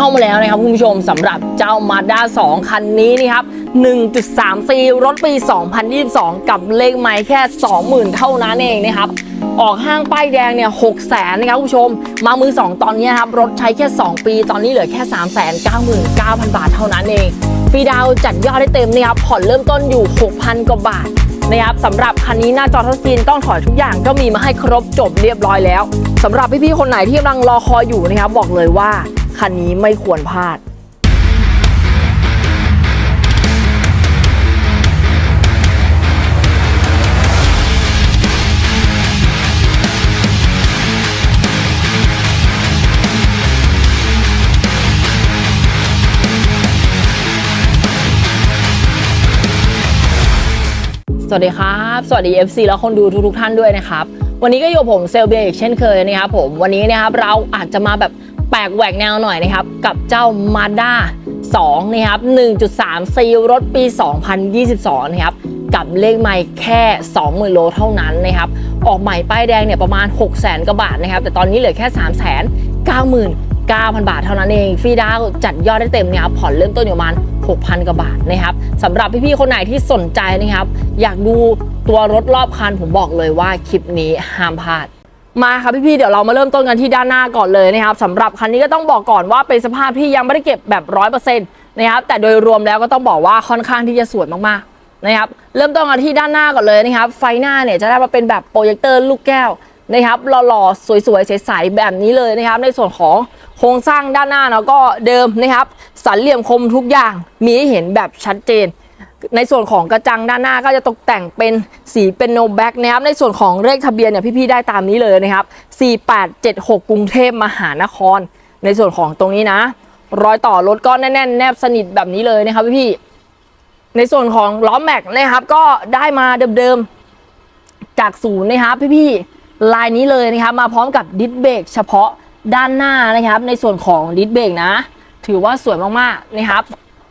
เข้ามาแล้วนะครับคุณผู้ชมสำหรับเจ้า Mazda 2 คันนี้นี่ครับ 1.3รถปี 2022 กับเลขไม้แค่ 20,000 เท่านั้นเองนะครับออกห้างป้ายแดงเนี่ย6 0 0 0 0นะครับผู้ชม มามือ 2 ตอนนี้ครับ รถใช้แค่ 2 ปี ตอนนี้เหลือแค่ 399,000 บาทเท่านั้นเอง ฟรีดาวจัดยอดได้เต็มนะครับผ่อนเริ่มต้นอยู่ 6,000 กว่าบาทนะครับสำหรับคันนี้หน้าจอทัชสกรีนต้องถอยทุกอย่างก็มีมาให้ครบจบเรียบร้อยแล้วสำหรับพี่ๆคนไหนที่กำลังรอคอยอยู่นะครับบอกเลยว่า คันนี้ไม่ควรพลาดสวัสดีครับ สวัสดี FC และคนดูทุกๆท่านด้วยนะครับ วันนี้ก็อยู่ผมเซลเบียอีกเช่นเคยนะครับผมวันนี้นะครับเราอาจจะมาแบบ ลกแหวกแนวหน่อยนะครับ กับเจ้า Mazda 2นะครับ1.3ซีรถปี 2022 นะครับ กับเลขใหม่แค่ 20,000 โลเท่านั้นนะครับ ออกใหม่ป้ายแดงเนี่ยประมาณ 6 0 0 0 0 0กว่าบาทนะครับ แต่ตอนนี้เหลือแค่ 3 9 0 0 0 0 9,000 บาทเท่านั้นเองฟรีดาวจัดยอดได้เต็มนะครับผ่อนเริ่มต้นอยู่ประมาณ 6,000 กว่าบาทนะครับสำหรับพี่ๆ คนไหนที่สนใจนะครับ อยากดูตัวรถรอบคันผมบอกเลยว่าคลิปนี้ห้ามพลาด มาครับพี่ๆเดี๋ยวเรามาเริ่มต้นกันที่ด้านหน้าก่อนเลยนะครับสำหรับคันนี้ก็ต้องบอกก่อนว่าเป็นสภาพที่ยังไม่ได้เก็บแบบร้อยเปอร์เซ็นต์นะครับแต่โดยรวมแล้วก็ต้องบอกว่าค่อนข้างที่จะสวยมากๆนะครับเริ่มต้นกันที่ด้านหน้าก่อนเลยนะครับไฟหน้าเนี่ยจะได้มาเป็นแบบโปรเจคเตอร์ลูกแก้วนะครับหล่อๆสวยๆใสๆแบบนี้เลยนะครับในส่วนของโครงสร้างด้านหน้าเนาะก็เดิมนะครับสันเหลี่ยมคมทุกอย่างมีให้เห็นแบบชัดเจน ในส่วนของกระจังด้านหน้าก็จะตกแต่งเป็นสีเป็นโนแบ็กนะครับ ในส่วนของเลขทะเบียนเนี่ยพี่ๆได้ตามนี้เลยนะครับ 4876 กรุงเทพมหานคร ในส่วนของตรงนี้นะ รอยต่อรถก็แน่นๆ แนบสนิทแบบนี้เลยนะครับพี่ๆในส่วนของล้อแม็กนะครับ ก็ได้มาเดิมๆ จากศูนย์นะครับพี่ๆลายนี้เลยนะครับ มาพร้อมกับดิสเบรกเฉพาะด้านหน้านะครับ ในส่วนของดิสเบรกนะ ถือว่าสวยมากๆนะครับ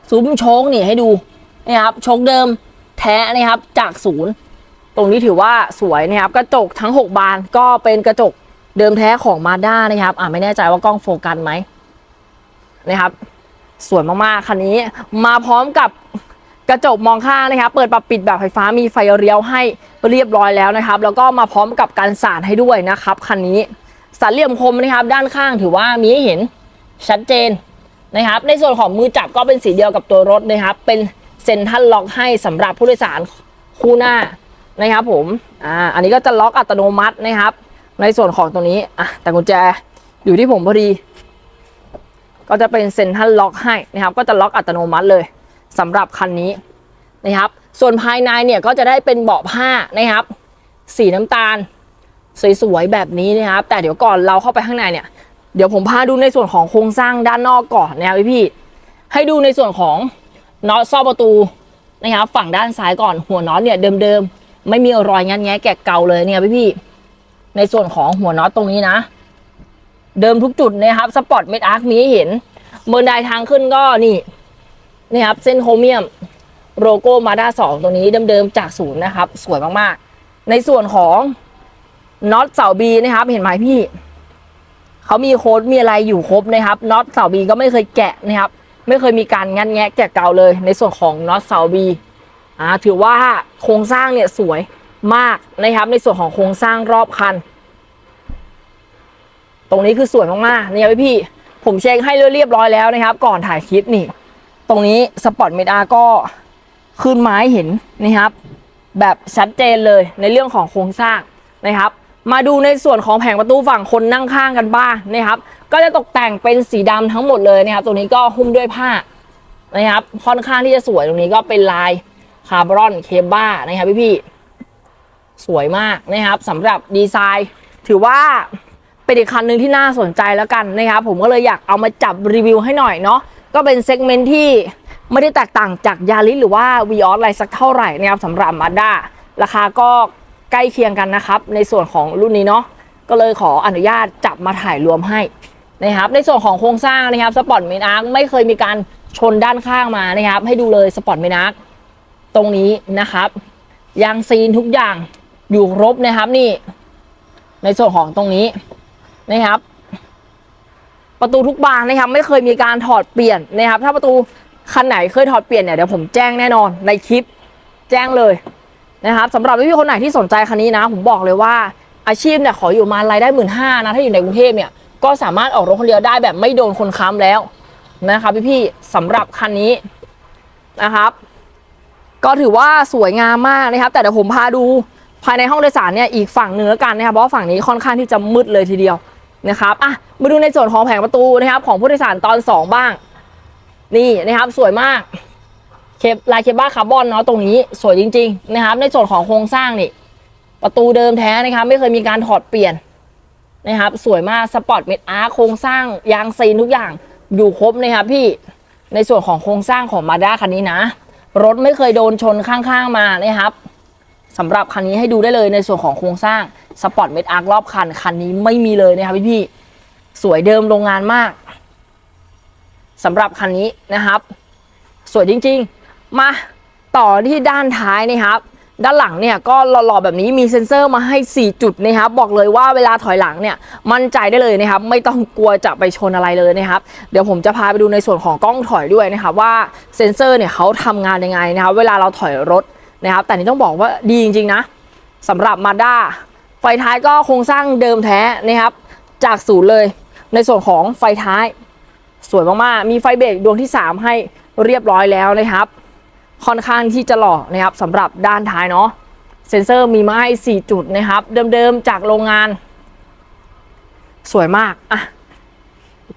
ซุ้มโชคนี่ให้ดู นะครับโชคเดิมแท้นะครับจากศูนย์ตรงนี้ถือว่าสวยนะครับกระจกทั้ง 6 บานก็เป็นกระจกเดิมแท้ของมาด้านะครับอ่าไม่แน่ใจว่ากล้องโฟกัสไหมนะครับสวยมากๆคันนี้มาพร้อมกับกระจกมองข้างนะครับ เปิดปรับปิดแบบไฟฟ้ามีไฟเลี้ยวให้เรียบร้อยแล้วนะครับ แล้วก็มาพร้อมกับการสาดให้ด้วยนะครับคันนี้สันเหลี่ยมคมนะครับ ด้านข้างถือว่ามีให้เห็นชัดเจนนะครับ ในส่วนของมือจับก็เป็นสีเดียวกับตัวรถนะครับ เป็น เซ็นทัลล็อกให้สำหรับผู้โดยสารคู่หน้านะครับผมอ่าอันนี้ก็จะล็อกอัตโนมัตินะครับ ในส่วนของตรงนี้อะแต่กุญแจอยู่ที่ผมพอดี ก็จะเป็นเซ็นทัลล็อกให้นะครับ ก็จะล็อกอัตโนมัติเลยสำหรับคันนี้นะครับ ส่วนภายในเนี่ยก็จะได้เป็นเบาะผ้านะครับ สีน้ำตาลสวยๆแบบนี้นะครับ แต่เดี๋ยวก่อนเราเข้าไปข้างในเนี่ยเดี๋ยวผมพาดูในส่วนของโครงสร้างด้านนอกก่อนนะครับพี่ๆให้ดูในส่วนของ น็อตซ่อประตูนะครับฝั่งด้านซ้ายก่อนหัวน็อตเนี่ยเดิมๆ ไม่มีรอยงันแงะแกะเก่าเลยเนี่ยพี่ๆในส่วนของหัวน็อตตรงนี้นะ เดิมทุกจุดนะครับสปอร์ตเมดอาร์คมีให้เห็นเบร์นไดทางขึ้นก็นี่นี่ครับเส้นโครเมียมโลโก้มาด้าสองตรงนี้เดิมๆจากศูนย์นะครับ สวยมากๆ ในส่วนของน็อตเสาบีนะครับ เห็นไหมพี่เขามีโค้ดมีอะไรอยู่ครบนะครับน็อตเสาบีก็ไม่เคยแกะนะครับ ไม่เคยมีการงัดแงะแกะเก่าเลย ในส่วนของน็อตเสาบีอ่าถือว่าโครงสร้างเนี่ยสวยมากนะครับในส่วนของโครงสร้างรอบคัน ตรงนี้คือสวยมากๆนี่ยพี่ผมเช็คให้เรียบร้อยแล้วนะครับ ก่อนถ่ายคลิปนี่ ตรงนี้สปอร์ตเมดาก็ขึ้นไม้เห็นนะครับ แบบชัดเจนเลยในเรื่องของโครงสร้างนะครับ มาดูในส่วนของแผงประตูฝั่งคนนั่งข้างกันบ้างนะครับ ก็จะตกแต่งเป็นสีดำทั้งหมดเลยนะครับตรงนี้ก็หุ้มด้วยผ้านะครับค่อนข้างที่จะสวยตรงนี้ก็เป็นลายคาร์บอนเคบ้านะครับพี่ๆสวยมากนะครับสำหรับดีไซน์ ถือว่าเป็นอีกคันหนึ่งที่น่าสนใจแล้วกันนะครับผมก็เลยอยากเอามาจับรีวิวให้หน่อยเนาะก็เป็นเซกเมนต์ที่ไม่ได้แตกต่างจากยาริสหรือว่าวีออสอะไรสักเท่าไหร่นะครับสำหรับมาด้าราคาก็ใกล้เคียงกันนะครับ ในส่วนของรุ่นนี้เนาะก็เลยขออนุญาตจับมาถ่ายรวมให้ นะครับในส่วนของโครงสร้างนะครับสปอร์ตเมนอาร์ไม่เคยมีการชนด้านข้างมานะครับ ให้ดูเลยสปอร์ตเมนอาร์ตรงนี้นะครับยางซีนทุกอย่างอยู่ครบนะครับนี่ ในส่วนของตรงนี้นะครับ ประตูทุกบานนะครับ ไม่เคยมีการถอดเปลี่ยนนะครับ ถ้าประตูคันไหนเคยถอดเปลี่ยนเนี่ยเดี๋ยวผมแจ้งแน่นอนในคลิปแจ้งเลยนะครับสำหรับพี่คนไหนที่สนใจคันนี้นะ ผมบอกเลยว่าอาชีพเนี่ยขออยู่มารายได้หมื่นห้านะถ้าอยู่ในกรุงเทพเนี่ย ก็สามารถออกรถคนเดียวได้แบบไม่โดนคนค้ำแล้วนะครับพี่ๆสำหรับคันนี้นะครับ ก็ถือว่าสวยงามมากนะครับ แต่เดี๋ยวผมพาดูภายในห้องโดยสารเนี่ยอีกฝั่งหนึ่งแล้วกันนะครับเพราะฝั่งนี้ค่อนข้างที่จะมืดเลยทีเดียวนะครับอะมาดูในส่วนของแผงประตูนะครับ ของผู้โดยสารตอน 2 บ้าง นี่นะครับสวยมากเคปลายเคเบ้าคาร์บอนเนาะตรงนี้สวยจริง ๆ นะครับ ในส่วนของโครงสร้างนี่ ประตูเดิมแท้นะครับ ไม่เคยมีการถอดเปลี่ยน นะครับ สวยมากสปอร์ตเมดอาร์โครงสร้างยางซีนทุกอย่างอยู่ครบนะครับพี่ในส่วนของโครงสร้างของมาด้าคันนี้นะ รถไม่เคยโดนชนข้างๆมานะครับสำหรับคันนี้ให้ดูได้เลยในส่วนของโครงสร้างสปอร์ตเมดอาร์รอบคันคันนี้ไม่มีเลยนะครับพี่ๆสวยเดิมโรงงานมากสำหรับคันนี้นะครับ สวยจริงๆ มาต่อที่ด้านท้ายนะครับ ด้านหลังเนี่ยก็หล่อๆแบบนี้มีเซ็นเซอร์มาให้ 4 จุดนะครับบอกเลยว่าเวลาถอยหลังเนี่ยมั่นใจได้เลยนะครับไม่ต้องกลัวจะไปชนอะไรเลยนะครับเดี๋ยวผมจะพาไปดูในส่วนของกล้องถอยด้วยนะครับว่าเซ็นเซอร์เนี่ยเขาทำงานยังไงนะครับเวลาเราถอยรถนะครับแต่นี่ต้องบอกว่าดีจริงๆนะสำหรับมาด้าไฟท้ายก็โครงสร้างเดิมแท้นะครับจากศูนย์เลย ในส่วนของไฟท้ายสวยมากๆมีไฟเบรกดวงที่ 3 ให้เรียบร้อยแล้วนะครับ ค่อนข้างที่จะหล่อนะครับสำหรับด้านท้ายเนาะเซ็นเซอร์มีมาให้4จุดนะครับ เดิมๆจากโรงงาน สวยมากอะ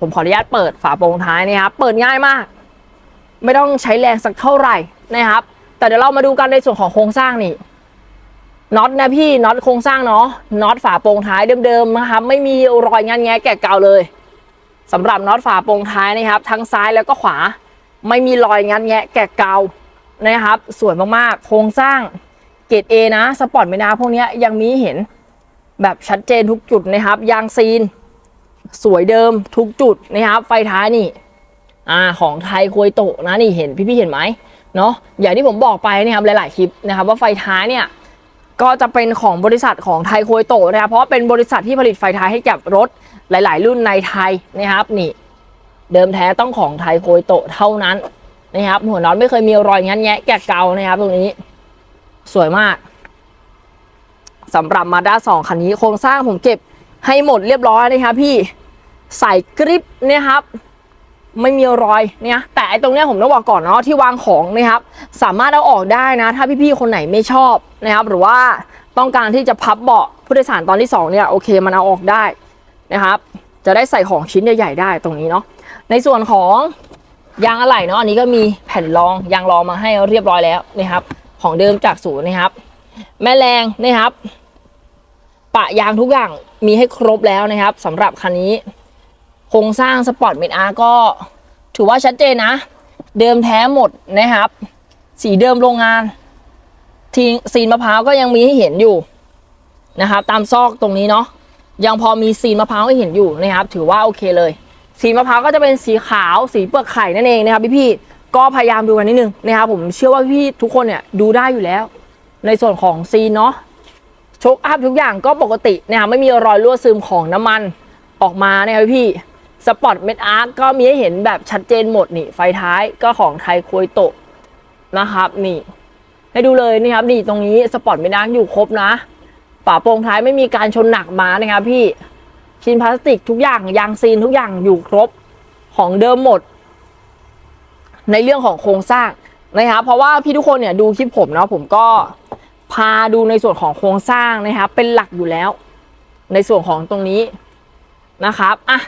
ผมขออนุญาตเปิดฝาโปรงท้ายนะครับ เปิดง่ายมาก ไม่ต้องใช้แรงสักเท่าไหร่นะครับ แต่เดี๋ยวเรามาดูกันในส่วนของโครงสร้างนี่น็อตนะพี่น็อตโครงสร้างเนาะน็อตฝาโปรงท้ายเดิมๆนะครับไม่มีรอยงานแงะแกะเก่าเลยสำหรับน็อตฝาโปรงท้ายนะครับ ทั้งซ้ายแล้วก็ขวา ไม่มีรอยงัดแงะแกะเกา นะครับ สวยมากๆ โครงสร้างเกรด A นะสปอร์ตไม่นาพวกนี้ยังมีเห็นแบบชัดเจนทุกจุดนะครับ ยางซีน สวยเดิมทุกจุดนะครับ ไฟท้ายนี่อ่าของไทยโคยโตะนะนี่เห็นพี่ๆเห็นไหมเนาะอย่างที่ผมบอกไปนะครับหลาย ๆ คลิปนะครับ ว่าไฟท้ายเนี่ยก็จะเป็นของบริษัทของไทยโคยโตะนะครับเพราะเป็นบริษัทที่ผลิตไฟท้ายให้กับรถหลาย ๆ รุ่นในไทยนะครับนี่ เดิมแท้ต้องของไทยโคยโตะเท่านั้น นะครับหัวน็อตไม่เคยมีรอยงันแงะแกะเกานะครับ ตรงนี้ สวยมากสำหรับมาด้าสองคันนี้โครงสร้างผมเก็บให้หมดเรียบร้อยนะครับ พี่ใส่กริปเนี่ยครับ ไม่มีรอยเนี่ยแต่ไอ้ตรงเนี้ยผมต้องบอกก่อนเนาะที่วางของนะครับ สามารถเอาออกได้นะ ถ้าพี่ๆคนไหนไม่ชอบนะครับ หรือว่าต้องการที่จะพับเบาะผู้โดยสารตอนที่สองเนี่ยโอเคมันเอาออกได้นะครับ จะได้ใส่ของชิ้นใหญ่ๆได้ตรงนี้เนาะในส่วนของ ยางอะไหล่เนาะอันนี้ก็มีแผ่นรองยางรองมาให้เรียบร้อยแล้วนะครับ ของเดิมจากศูนย์นะครับ แม่แรงนะครับ ปะยางทุกอย่างมีให้ครบแล้วนะครับสำหรับคันนี้ โครงสร้างสปอร์ตเมดอาร์ก็ ถือว่าชัดเจนนะ เดิมแท้หมดนะครับ สีเดิมโรงงานทีซีนมะพร้าวก็ยังมีให้เห็นอยู่นะครับ ตามซอกตรงนี้เนาะยังพอมีซีนมะพร้าวให้เห็นอยู่นะครับ ถือว่าโอเคเลย สีมะพร้าวก็จะเป็นสีขาวสีเปลือกไข่นั่นเองนะครับพี่ๆก็พยายามดูกันนิดนึงนะครับผมเชื่อว่าพี่ทุกคนเนี่ยดูได้อยู่แล้ว ในส่วนของซีนเนาะโชคอัพทุกอย่างก็ปกตินะครับไม่มีรอยรั่วซึมของน้ำมันออกมานะครับพี่สปอร์ตเมดอาร์ก็มีให้เห็นแบบชัดเจนหมดนี่ไฟท้ายก็ของไทยโคยโตะนะครับนี่ ให้ดูเลยนี่ครับนี่ตรงนี้สปอร์ตเมดอาร์อยู่ครบนะฝาโปร่งท้ายไม่มีการชนหนักมานะครับพี่ ชิ้นพลาสติกทุกอย่างยางซีนทุกอย่างอยู่ครบของเดิมหมด ในเรื่องของโครงสร้างนะครับเพราะว่าพี่ทุกคนเนี่ยดูคลิปผมเนาะผมก็พาดูในส่วนของโครงสร้างนะครับเป็นหลักอยู่แล้ว ในส่วนของตรงนี้นะครับอะ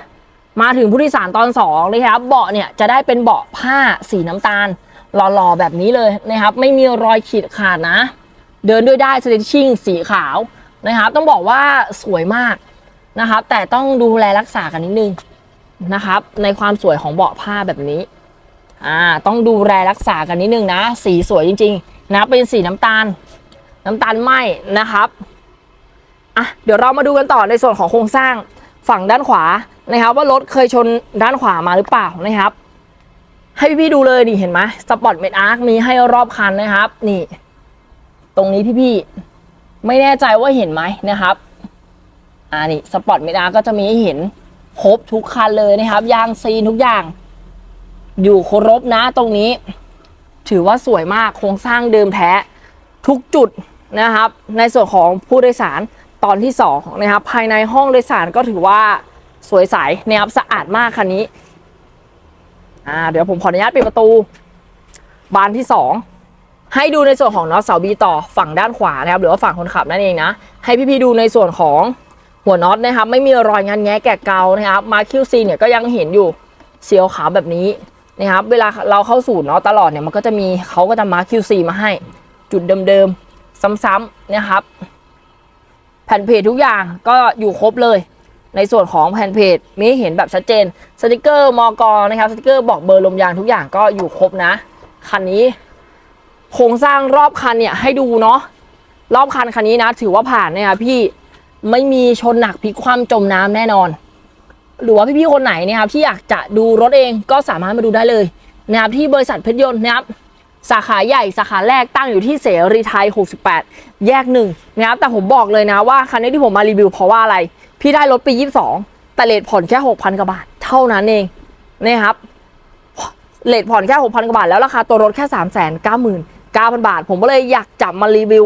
มาถึงผู้โดยสารตอนสองนะครับเบาะเนี่ยจะได้เป็นเบาะผ้าสีน้ำตาลหล่อๆแบบนี้เลยนะครับไม่มีรอยขีดขาดนะ เดินด้วยได้สเตชิ่งสีขาวนะครับต้องบอกว่าสวยมาก นะครับ แต่ต้องดูแลรักษากันนิดนึงนะครับ ในความสวยของเบาะผ้าแบบนี้อ่าต้องดูแลรักษากันนิดนึงนะ สีสวยจริง ๆ นะเป็นสีน้ำตาล น้ำตาลไหมนะครับอะเดี๋ยวเรามาดูกันต่อในส่วนของโครงสร้างฝั่งด้านขวานะครับ ว่ารถเคยชนด้านขวามาหรือเปล่านะครับ ให้พี่ๆดูเลยนี่เห็นไหมสปอร์ตเมดอาร์คมีให้รอบคันนะครับ นี่ ตรงนี้พี่ๆไม่แน่ใจว่าเห็นไหมนะครับ อ่านี่สปอร์ตเมดอาก็จะมีให้เห็นครบทุกคันเลยนะครับยางซีนทุกอย่าง อยู่ครบนะตรงนี้ ถือว่าสวยมากโครงสร้างเดิมแท้ทุกจุดนะครับ ในส่วนของผู้โดยสารตอนที่สองนะครับ ภายในห้องโดยสารก็ถือว่าสวยใสนะครับสะอาดมากคันนี้อ่าเดี๋ยวผมขออนุญาตปิดประตู บานที่สองให้ดูในส่วนของน็อตเสาบีต่อฝั่งด้านขวานะครับหรือว่าฝั่งคนขับนั่นเองนะ ให้พี่ๆดูในส่วนของ หัวน็อตนะครับไม่มีรอยงานแงะแกะเกานะครับมาคิวซีเนี่ยก็ยังเห็นอยู่เสียวขาวแบบนี้นะครับเวลาเราเข้าสู่น็อตตลอดเนี่ยมันก็จะมีเขาก็จะมาคิวซีมาให้ จุดเดิมๆซ้ำๆนะครับ แผ่นเพจทุกอย่างก็อยู่ครบเลย ในส่วนของแผ่นเพจมีเห็นแบบชัดเจนสติกเกอร์มอกรนะครับสติกเกอร์บอกเบอร์ลมยางทุกอย่างก็อยู่ครบนะคันนี้โครงสร้างรอบคันเนี่ยให้ดูเนาะรอบคันคันนี้นะ ถือว่าผ่านนะครับพี่ ไม่มีชนหนักพลิกคว่ำจมน้ำแน่นอน หรือว่าพี่ๆคนไหนนะครับที่อยากจะดูรถเองก็สามารถมาดูได้เลยนะครับที่บริษัทเพชรยนต์นะครับสาขาใหญ่สาขาแรกตั้งอยู่ที่เสรีไทย 68 แยกหนึ่งนะครับแต่ผมบอกเลยนะว่าคันนี้ที่ผมมารีวิวเพราะว่าอะไร พี่ได้รถปี 22 แต่เลทผ่อนแค่ 6,000 กว่าบาท เท่านั้นเองนะครับเลทผ่อนแค่ 6,000 กว่าบาท แล้วราคาตัวรถแค่ 399,000 บาท ผมก็เลยอยากจับมารีวิว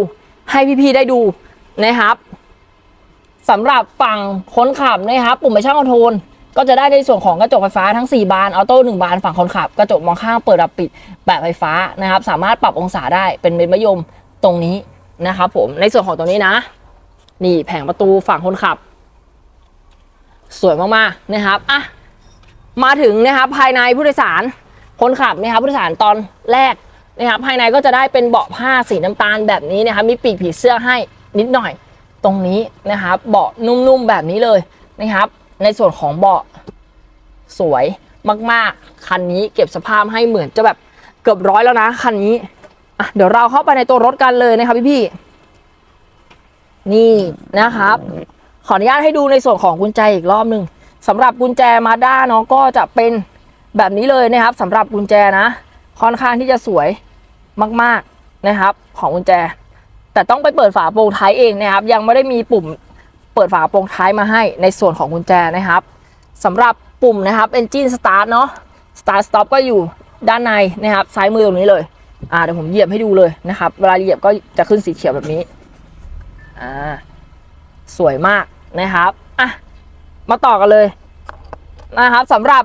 ให้พี่ๆได้ดูนะครับ สำหรับฝั่งคนขับนะครับปุ่มไปช่างคอนโทรลก็จะได้ในส่วนของกระจกไฟฟ้าทั้ง 4 บานออโต้1บานฝั่งคนขับ กระจกมองข้างเปิดดับปิดแบบไฟฟ้านะครับ สามารถปรับองศาได้เป็นเม็ดมะยมตรงนี้นะครับผมในส่วนของตรงนี้นะ นี่แผงประตูฝั่งคนขับ สวยมากๆนะครับอะมาถึงนะครับภายในผู้โดยสารคนขับนะครับผู้โดยสารตอนแรกนะครับภายในก็จะได้เป็นเบาะผ้าสีน้ำตาลแบบนี้นะครับมีปีกผีเสื้อให้นิดหน่อย ตรงนี้นะครับเบาะนุ่มๆแบบนี้เลยนะครับ ในส่วนของเบาะสวยมากๆ คันนี้เก็บสภาพให้เหมือนจะแบบเกือบร้อยแล้วนะคันนี้เดี๋ยวเราเข้าไปในตัวรถกันเลยนะครับพี่ๆนี่นะครับ ขออนุญาตให้ดูในส่วนของกุญแจอีกรอบหนึ่งสำหรับกุญแจมาด้าเนาะก็จะเป็นแบบนี้เลยนะครับสำหรับกุญแจนะ ค่อนข้างที่จะสวยมาก ๆนะครับ ของกุญแจ แต่ต้องไปเปิดฝาโปร่งท้ายเองนะครับ ยังไม่ได้มีปุ่มเปิดฝาโปร่งท้ายมาให้ในส่วนของกุญแจนะครับสำหรับปุ่มนะครับ Engine Start เนาะ Start Stop ก็อยู่ด้านในนะครับซ้ายมือตรงนี้เลยอ่าเดี๋ยวผมเหยียบให้ดูเลยนะครับ เวลาเหยียบก็จะขึ้นสีเขียวแบบนี้อ่าสวยมากนะครับอะมาต่อกันเลยนะครับสำหรับ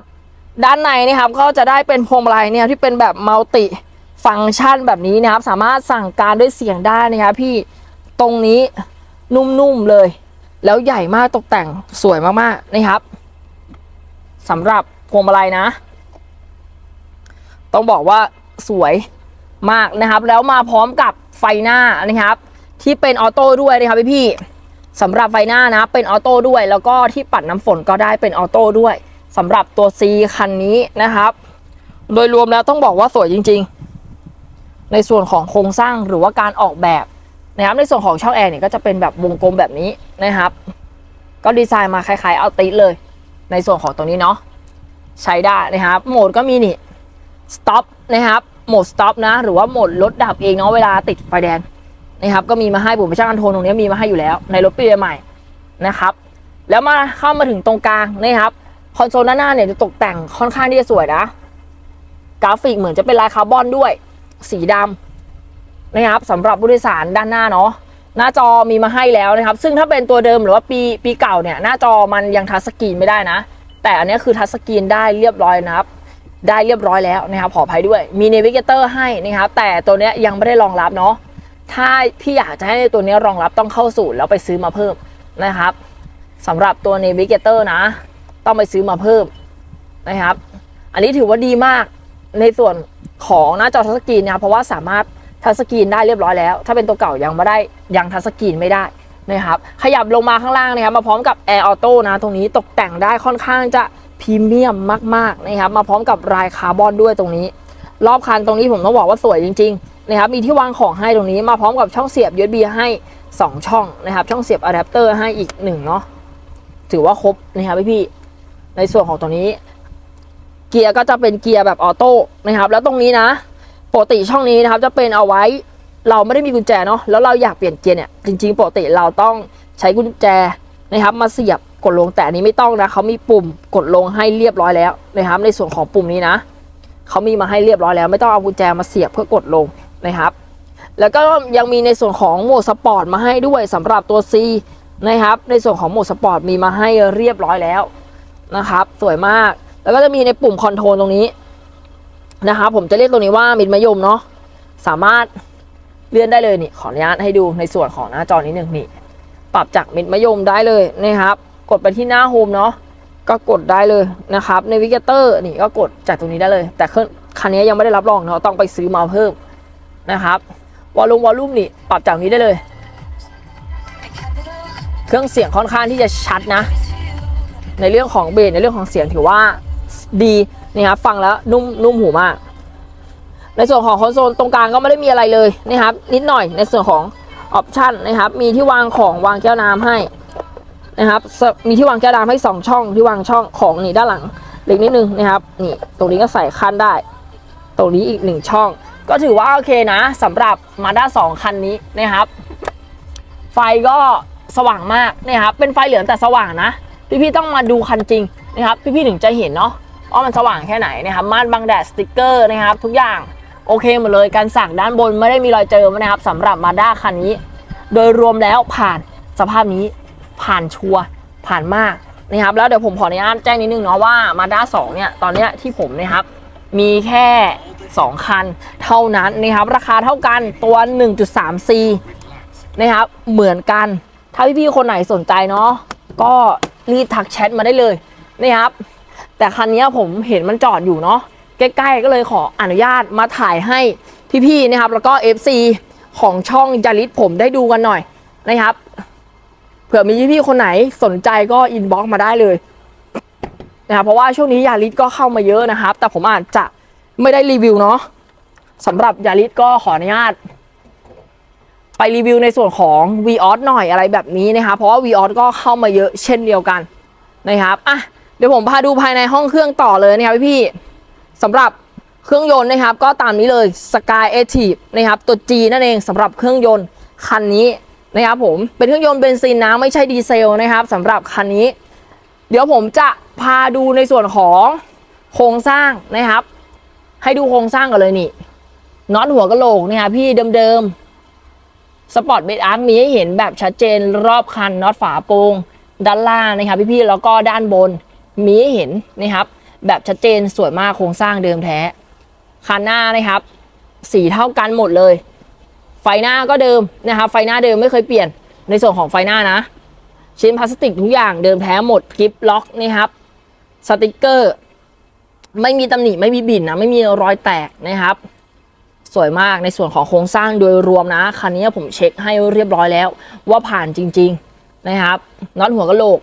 ด้านในนะครับก็จะได้เป็นพวงมาลัยเนี่ยที่เป็นแบบมัลติ ฟังก์ชันแบบนี้นะครับ สามารถสั่งการด้วยเสียงได้นะครับพี่ตรงนี้นุ่มๆเลย แล้วใหญ่มากตกแต่งสวยมากๆนะครับสำหรับพวงมาลัยนะ ต้องบอกว่าสวยมากนะครับ แล้วมาพร้อมกับไฟหน้านะครับ ที่เป็นออโต้ด้วยนะครับพี่พี่ๆสำหรับไฟหน้านะเป็นออโต้ด้วย แล้วก็ที่ปัดน้ำฝนก็ได้เป็นออโต้ด้วยสำหรับตัว C คันนี้นะครับ โดยรวมแล้วต้องบอกว่าสวยจริง ๆ ในส่วนของโครงสร้างหรือว่าการออกแบบนะครับในส่วนของช่องแอร์เนี่ยก็จะเป็นแบบวงกลมแบบนี้นะครับ ก็ดีไซน์มาคล้ายๆเอาติเลย ในส่วนของตรงนี้เนาะใช้ได้นะครับ โหมดก็มีนี่ stop นะครับโหมด stop นะ หรือว่าโหมดรถดับเองเนาะเวลาติดไฟแดงนะครับก็มีมาให้ปุ่มไปช่างคอนโทรลตรงนี้มีมาให้อยู่แล้ว ในรถปีใหม่นะครับ แล้วมาเข้ามาถึงตรงกลางนะครับคอนโซลหน้าเนี่ยจะตกแต่งค่อนข้างที่จะสวยนะ กราฟิกเหมือนจะเป็นลายคาร์บอนด้วย สีดำนะครับสำหรับผู้โดยสารด้านหน้าเนาะหน้าจอมีมาให้แล้วนะครับ ซึ่งถ้าเป็นตัวเดิมหรือว่าปีปีเก่าเนี่ย หน้าจอมันยังทัชสกรีนไม่ได้นะ แต่อันนี้คือทัชสกรีนได้เรียบร้อยนะครับ ได้เรียบร้อยแล้วนะครับขออภัยด้วยมีเนวิเกเตอร์ให้นะครับแต่ตัวนี้ยังไม่ได้รองรับเนาะถ้าพี่อยากจะให้ตัวนี้รองรับต้องเข้าศูนย์แล้วไปซื้อมาเพิ่มนะครับสำหรับตัวเนวิเกเตอร์นะ ต้องไปซื้อมาเพิ่มนะครับ อันนี้ถือว่าดีมาก ในส่วนของหน้าจอทัชสกรีนนะครับเพราะว่าสามารถทัชสกรีนได้เรียบร้อยแล้ว ถ้าเป็นตัวเก่ายังไม่ได้ยังทัชสกรีนไม่ได้นะครับขยับลงมาข้างล่างนะครับมาพร้อมกับ Air Auto นะตรงนี้ตกแต่งได้ค่อนข้างจะพรีเมียมมากๆนะครับมาพร้อมกับลายคาร์บอนด้วยตรงนี้ รอบคันตรงนี้ผมต้องบอกว่าสวยจริงๆนะครับมีที่วางของให้ตรงนี้มาพร้อมกับช่องเสียบ USB ให้ 2 ช่องนะครับช่องเสียบอะแดปเตอร์ให้อีก1เนาะถือว่าครบนะครับพี่ๆในส่วนของตรงนี้ เกียร์ก็จะเป็นเกียร์แบบออโต้นะครับ แล้วตรงนี้นะปกติช่องนี้นะครับจะเป็นเอาไว้เราไม่ได้มีกุญแจเนาะแล้วเราอยากเปลี่ยนเกียร์เนี่ยจริงๆปกติเราต้องใช้กุญแจนะครับมาเสียบกดลงแต่นี้ไม่ต้องนะเขามีปุ่มกดลงให้เรียบร้อยแล้วนะครับ ในส่วนของปุ่มนี้นะเขามีมาให้เรียบร้อยแล้ว ไม่ต้องเอากุญแจมาเสียบเพื่อกดลงนะครับ แล้วก็ยังมีในส่วนของโหมดสปอร์ตมาให้ด้วยสำหรับตัว C นะครับ ในส่วนของโหมดสปอร์ตมีมาให้เรียบร้อยแล้วนะครับ สวยมาก แล้วก็จะมีในปุ่มคอนโทรลตรงนี้นะครับผมจะเรียกตรงนี้ว่ามิดมะยมเนาะสามารถเลื่อนได้เลยนี่ขออนุญาตให้ดูในส่วนของหน้าจอนิดหนึ่งนี่ปรับจากมิดมะยมได้เลยนะครับ กดไปที่หน้าโฮมเนาะก็กดได้เลยนะครับในวิกเตอร์นี่ก็กดจากตรงนี้ได้เลย แต่เครื่องคันนี้ยังไม่ได้รับรองเนาะต้องไปซื้อมาเพิ่มนะครับวอลลุ่มวอลลุ่มนี่ปรับจากนี้ได้เลย เครื่องเสียงค่อนข้างที่จะชัดนะ ในเรื่องของเบสในเรื่องของเสียงถือว่า ดีนะครับฟังแล้วนุ่มนุ่มหูมาก ในส่วนของคอนโซลตรงกลางก็ไม่ได้มีอะไรเลยนะครับนิดหน่อยในส่วนของออปชันนะครับมีที่วางของวางแก้วน้ำให้นะครับมีที่วางแก้วน้ำให้ 2 ช่องที่วางช่องของนี่ด้านหลังเล็กนิดนึงนะครับนี่ตรงนี้ก็ใส่คันได้ ตรงนี้อีกหนึ่งช่อง ก็ถือว่าโอเคนะสำหรับมาด้า2คันนี้นะครับ ไฟก็สว่างมากนะครับเป็นไฟเหลืองแต่สว่างนะ พี่ๆต้องมาดูคันจริงนะครับ พี่ๆถึงจะเห็นเนาะ ว่ามันสว่างแค่ไหนนะครับม่านบังแดดสติกเกอร์นะครับ ทุกอย่างโอเคหมดเลยการสั่งด้านบนไม่ได้มีรอยเจิมนะครับสำหรับมาด้าคันนี้ โดยรวมแล้วผ่านสภาพนี้ผ่านชัวร์ผ่านมากนะครับแล้วเดี๋ยวผมขออนุญาตแจ้งนิดนึงเนาะว่ามาด้า2เนี่ยตอนเนี้ยที่ผมนะครับมีแค่ 2 คันเท่านั้นนะครับราคาเท่ากันตัว 1.3C นะครับเหมือนกัน ถ้าพี่ๆคนไหนสนใจเนาะก็รีบทักแชทมาได้เลยนะครับ แต่คันนี้ผมเห็นมันจอดอยู่เนาะใกล้ๆก็เลยขออนุญาตมาถ่ายให้พี่ๆนะครับ แล้วก็ FC ของช่องจาริสผมได้ดูกันหน่อยนะครับเผื่อมีพี่ๆคนไหนสนใจก็อินบ็อกมาได้เลยนะครับเพราะว่าช่วงนี้ยาริสก็เข้ามาเยอะนะครับ แต่ผมอาจจะไม่ได้รีวิวเนาะสำหรับยาริสก็ขออนุญาต ไปรีวิวในส่วนของ v ีออหน่อยอะไรแบบนี้นะคะเพราะว่า v ีออก็เข้ามาเยอะเช่นเดียวกันนะครับอะ ดี๋ยวผมพาดูภายในห้องเครื่องต่อเลยนะครับพี่สำหรับเครื่องยนต์นะครับ ก็ตามนี้เลย Sky Active นะครับตัว G นั่นเองสำหรับเครื่องยนต์คันนี้นะครับผมเป็นเครื่องยนต์เบนซินนะไม่ใช่ดีเซลนะครับสำหรับคันนี้ เดี๋ยวผมจะพาดูในส่วนของโครงสร้างนะครับ ให้ดูโครงสร้างกันเลยนี่น็อตหัวกะโหลกเนี่ยพี่เดิมๆสปอร์ตเบดอาร์คมีให้เห็นแบบชัดเจนรอบคันน็อตฝาโปรงด้านล่างนะครับพี่ๆแล้วก็ด้านบน มีให้เห็นนะครับ แบบชัดเจนสวยมากโครงสร้างเดิมแท้คันหน้านะครับ สีเท่ากันหมดเลย ไฟหน้าก็เดิมนะครับ ไฟหน้าเดิมไม่เคยเปลี่ยนในส่วนของไฟหน้านะ ชิ้นพลาสติกทุกอย่างเดิมแท้หมดกิฟล็อกนี่ครับสติกเกอร์ ไม่มีตำหนิไม่มีบิ่นนะไม่มีรอยแตกนะครับ สวยมากในส่วนของโครงสร้างโดยรวมนะคันนี้ผมเช็คให้เรียบร้อยแล้ว ว่าผ่านจริง ๆนะครับน็อตหัวกะโหลก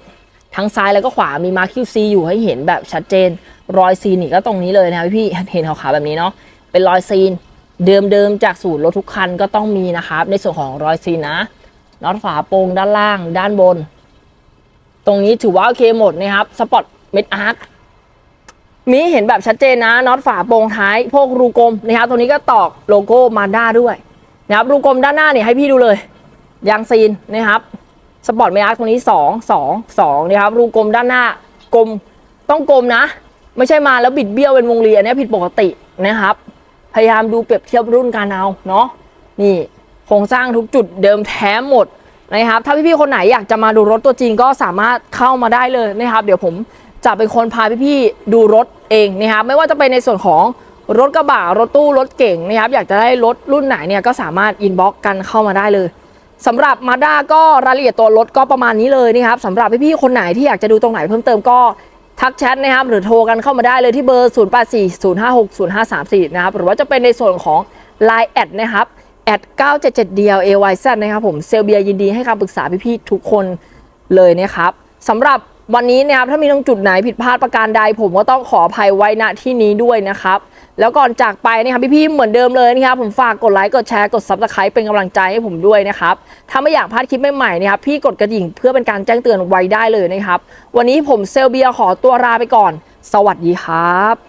ทั้งซ้ายแล้วก็ขวามีมาร์คิวซีอยู่ให้เห็นแบบชัดเจน รอยซีนนี่ก็ตรงนี้เลยนะครับพี่เห็นขาวๆแบบนี้เนาะเป็นรอยซีน เดิมๆจากสูตรรถทุกคันก็ต้องมีนะครับ ในส่วนของรอยซีนนะน็อตฝาโปร่งด้านล่าง ด้านบน ตรงนี้ถือว่าโอเคหมดนะครับสปอตเม็ดอาร์คมีเห็นแบบชัดเจนนะน็อตฝาโปรงท้ายพวกรูกลมนะครับตรงนี้ก็ตอกโลโก้มาด้าด้วยนะครับรูกลมด้านหน้าเนี่ยให้พี่ดูเลยยางซีนนะครับ สปอร์ตเมลักตรงนี้2 2 2นะครับรูกลมด้านหน้ากลมต้องกลมนะ ไม่ใช่มาแล้วบิดเบี้ยวเป็นวงรีอันนี้ผิดปกตินะครับ พยายามดูเปรียบเทียบรุ่นการเอาเนาะนี่โครงสร้างทุกจุดเดิมแท้หมดนะครับถ้าพี่ๆคนไหนอยากจะมาดูรถตัวจริงก็สามารถเข้ามาได้เลยนะครับ เดี๋ยวผมจะเป็นคนพาพี่ๆดูรถเองนะครับไม่ว่าจะเป็นในส่วนของรถกระบะรถตู้รถเก่งนะครับอยากจะได้รถรุ่นไหนเนี่ยก็สามารถอินบ็อกกันเข้ามาได้เลย สำหรับมาด้าก็รายละเอียดตัวรถก็ประมาณนี้เลยนะครับสำหรับพี่ๆคนไหนที่อยากจะดูตรงไหนเพิ่มเติมก็ทักแชทนะครับหรือโทรกันเข้ามาได้เลยที่เบอร์ 0840560534 นะครับ หรือว่าจะเป็นในส่วนของ Line แอดนะครับแอด977 DLAYZ นะครับผมเซลเบียยินดีให้คำปรึกษาพี่ๆทุกคนเลยนะครับสำหรับ วันนี้นะครับถ้ามีตรงจุดไหนผิดพลาดประการใดผมก็ต้องขออภัยไว้ณที่นี้ด้วยนะครับแล้วก่อนจากไปนะครับพี่ๆเหมือนเดิมเลยนะครับผมฝากกดไลค์กดแชร์กดซับสไครป์เป็นกำลังใจให้ผมด้วยนะครับถ้าไม่อยากพลาดคลิปใหม่ๆนะครับพี่กดกระดิ่งเพื่อเป็นการแจ้งเตือนไว้ได้เลยนะครับ วันนี้ผมเซลเบียขอตัวลาไปก่อน สวัสดีครับ